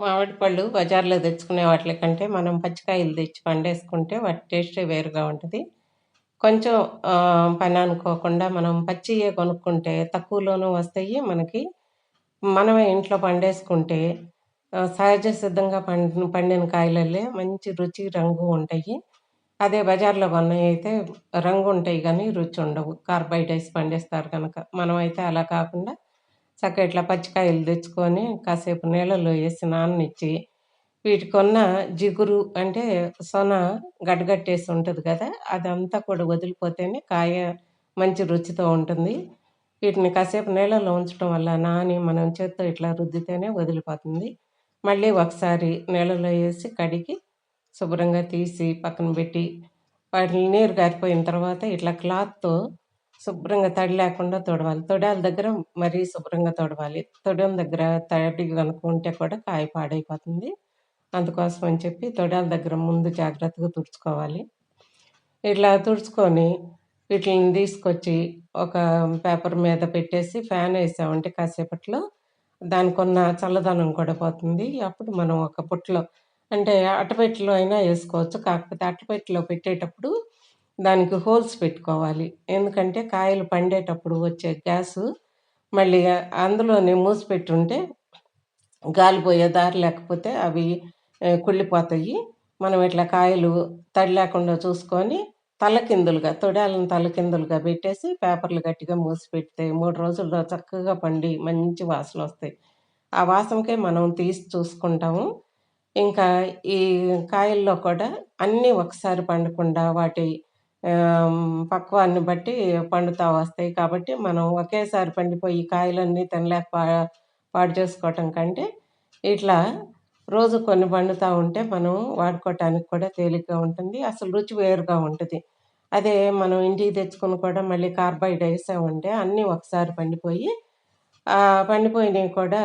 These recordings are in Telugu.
మామిడి పళ్ళు బజార్‌లో తెచ్చుకునే వాటి కంటే మనం పచ్చికాయలు తెచ్చి పండేసుకుంటే వాటి టేస్టే వేరుగా ఉంటుంది కొంచెం పని అనుకోకుండా మనం పచ్చియే కొనుక్కుంటే తక్కువలోనూ వస్తాయి మనకి. మనమే ఇంట్లో పండేసుకుంటే సహజ సిద్ధంగా పండి పండిన కాయలల్లే మంచి రుచి, రంగు ఉంటాయి. అదే బజార్‌లో మనము అయితే రంగు ఉంటాయి కానీ రుచి కార్బైడ్ ఏసి పండిస్తారు కనుక. మనమైతే అలా కాకుండా చక్కగా ఇట్లా పచ్చికాయలు తెచ్చుకొని కాసేపు నీళ్ళల్లో వేసి నాననిచ్చి, వీటికున్న జిగురు అంటే సొన గడ్డగట్టేసి ఉంటుంది కదా! అదంతా కూడా వదిలిపోతేనే కాయ మంచి రుచితో ఉంటుంది. వీటిని కాసేపు నీళ్ళల్లో ఉంచటం వల్ల నాని మనం చేత్తో ఇట్లా రుద్దితేనే వదిలిపోతుంది. మళ్ళీ ఒకసారి నీళ్ళలో వేసి కడిగి శుభ్రంగా తీసి పక్కన పెట్టి, వాటిని నీరు గారిపోయిన తర్వాత ఇట్లా క్లాత్‌తో శుభ్రంగా తడి లేకుండా తొడవాలి తొడాల దగ్గర మరీ శుభ్రంగా తొడవాలి తొడం దగ్గర తడి కనుక ఉంటే కూడా కాయ పాడైపోతుంది. అందుకోసం అని చెప్పి తొడాల దగ్గర ముందు జాగ్రత్తగా తుడుచుకోవాలి. ఇట్లా తుడుచుకొని వీటిని తీసుకొచ్చి ఒక పేపర్ మీద పెట్టేసి ఫ్యాన్ వేసామంటే కాసేపట్లో దానికున్న చల్లదనం కూడా పోతుంది. అప్పుడు మనం ఒక బుట్టలో అంటే అట్టపెట్టెలో అయినా వేసుకోవచ్చు కాకపోతే అట్టపెట్టెలో పెట్టేటప్పుడు దానికి హోల్స్ పెట్టుకోవాలి. ఎందుకంటే కాయలు పండేటప్పుడు వచ్చే గ్యాసు మళ్ళీ అందులోనే మూసి పెట్టుంటే గాలి పోయే దారి లేకపోతే అవి కుళ్ళిపోతాయి. మనం ఇట్లా కాయలు తడి లేకుండా చూసుకొని తలకిందులుగా తొడాలను తలకిందులుగా పెట్టేసి పేపర్‌లు గట్టిగా మూసి పెడితే 3 రోజుల్లో చక్కగా పండి మంచి వాసన వస్తాయి ఆ వాసనకే మనం తీసి చూసుకుంటాము. ఇంకా ఈ కాయల్లో కూడా అన్నీ ఒకసారి పండకుండా వాటి పక్వాన్ని బట్టి పండుతా వస్తాయి. కాబట్టి మనం ఒకేసారి పండిపోయి కాయలన్నీ తినలేక పా పాడు చేసుకోవటం కంటే ఇట్లా రోజు కొన్ని పండుతూ ఉంటే మనం వాడుకోవటానికి కూడా తేలిగ్గా ఉంటుంది. అసలు రుచి వేరుగా ఉంటుంది అదే మనం ఇంటికి తెచ్చుకొని కూడా మళ్ళీ కార్బైడ్ వేసామంటే అన్నీ ఒకసారి పండిపోయి పండిపోయినవి కూడా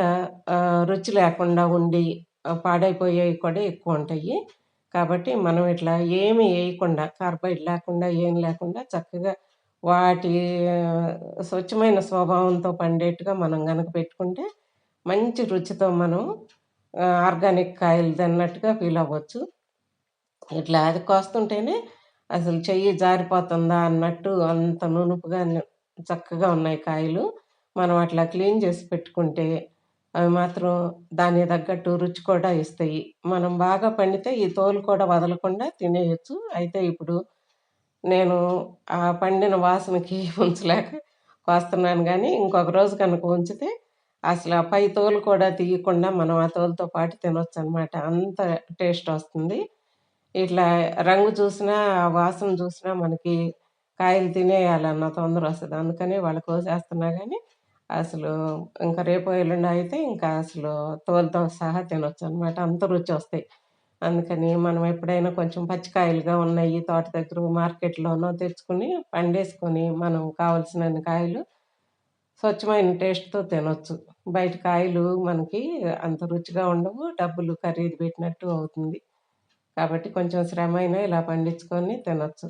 రుచి లేకుండా ఉండి పాడైపోయేవి కూడా ఎక్కువ ఉంటాయి కాబట్టి మనం ఇట్లా ఏమి వేయకుండా కార్బైడ్ లేకుండా ఏం లేకుండా చక్కగా వాటి స్వచ్ఛమైన స్వభావంతో పండేట్టుగా మనం కనుక పెట్టుకుంటే మంచి రుచితో మనం ఆర్గానిక్ కాయలు తిన్నట్టుగా ఫీల్ అవ్వచ్చు. ఇట్లా అది కోస్తుంటేనే అసలు చెయ్యి జారిపోతుందా అన్నట్టు అంత నునుపుగా చక్కగా ఉన్నాయి కాయలు. మనం అట్లా క్లీన్ చేసి పెట్టుకుంటే అవి మాత్రం దానికి తగ్గట్టు రుచి కూడా ఇస్తాయి. మనం బాగా పండితే ఈ తోలు కూడా వదలకుండా తినేయచ్చు అయితే ఇప్పుడు నేను ఆ పండిన వాసనకి ఉంచలేక కోస్తున్నాను కానీ ఇంకొక రోజు కనుక ఉంచితే అసలు ఆ పై తోలు కూడా తీయకుండా మనం ఆ తోలుతో పాటు తినొచ్చనమాట. అంత టేస్ట్ వస్తుంది. ఇట్లా రంగు చూసినా, ఆ వాసన చూసినా మనకి కాయలు తినేయాలన్న తొందరొస్తది. అందుకని ఇవాళ కోసేస్తున్నా కానీ అసలు ఇంకా రేపు ఎల్లుండి అయితే ఇంకా అసలు తోలుతో సహా తినొచ్చనమాట. అంత రుచి వస్తాయి అందుకని మనం ఎప్పుడైనా కొంచెం పచ్చికాయలుగా ఉన్నాయి తోట దగ్గర మార్కెట్‌లోనో తెచ్చుకొని పండేసుకొని మనం కావాల్సినన్ని కాయలు స్వచ్ఛమైన టేస్ట్‌తో తినొచ్చు. బయట కాయలు మనకి అంత రుచిగా ఉండవు. డబ్బులు ఖరీదు పెట్టినట్టు అవుతుంది. కాబట్టి కొంచెం శ్రమైనా ఇలా పండించుకొని తినొచ్చు.